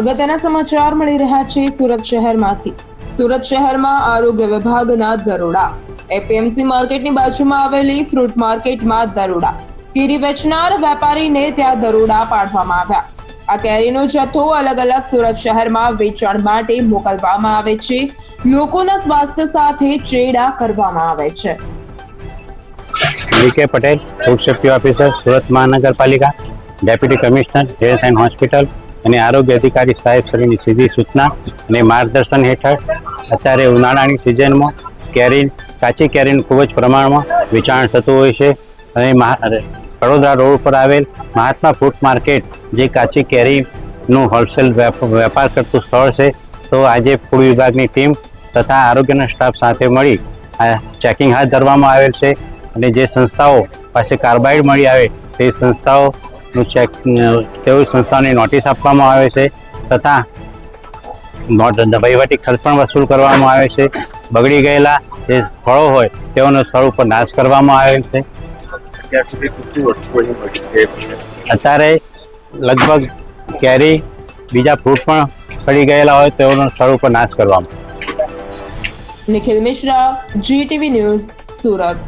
અગત્યના સમાચાર મળી રહ્યા છે સુરત શહેરમાંથી. સુરત શહેરમાં આરોગ્ય વિભાગના દરોડા. એપીએમસી માર્કેટની બાજુમાં આવેલી ફ્રૂટ માર્કેટમાં દરોડા. કેરી વેચનાર વેપારીને ત્યાં દરોડા પાડવામાં આવ્યા. આ કેરીનો જથ્થો અલગ અલગ સુરત શહેરમાં વેચાણ માટે મોકલવામાં આવે છે. લોકોના સ્વાસ્થ્ય સાથે ચેડા કરવામાં આવે છે. V Patel, food safety officer, Surat મહાનગરપાલિકા, deputy commissioner, health and hospital અને આરોગ્ય અધિકારી સાહેબ શ્રીની સીધી સૂચના અને માર્ગદર્શન હેઠળ અત્યારે ઉનાળાની સિઝનમાં કેરી કાચી કેરીનું ખૂબ જ પ્રમાણમાં વેચાણ થતું હોય છે. અને વડોદરા રોડ ઉપર આવેલ મહાત્મા ફૂડ માર્કેટ, જે કાચી કેરીનું હોલસેલ વેપ- વેપાર કરતું સ્થળ છે, તો આજે ફૂડ વિભાગની ટીમ તથા આરોગ્યના સ્ટાફ સાથે મળી ચેકિંગ હાથ ધરવામાં આવેલ છે. અને જે સંસ્થાઓ પાસે કાર્બાઇડ મળી આવે તે સંસ્થાઓનું ચેક તેઓ સંસ્થાઓને નોટિસ આપવામાં આવે છે તથા વહીવટી ખર્ચ પણ વસૂલ કરવામાં આવે છે. બગડી ગયેલા જે ફળો હોય તેઓનો સ્થળ ઉપર નાશ કરવામાં આવે છે. અત્યારે લગભગ કેરી બીજા ફ્રૂટ પણ સડી ગયેલા હોય તેઓનો સ્થળ ઉપર નાશ કરવામાં નિખિલ મિશ્રા જીટીવી ન્યૂઝ સુરત.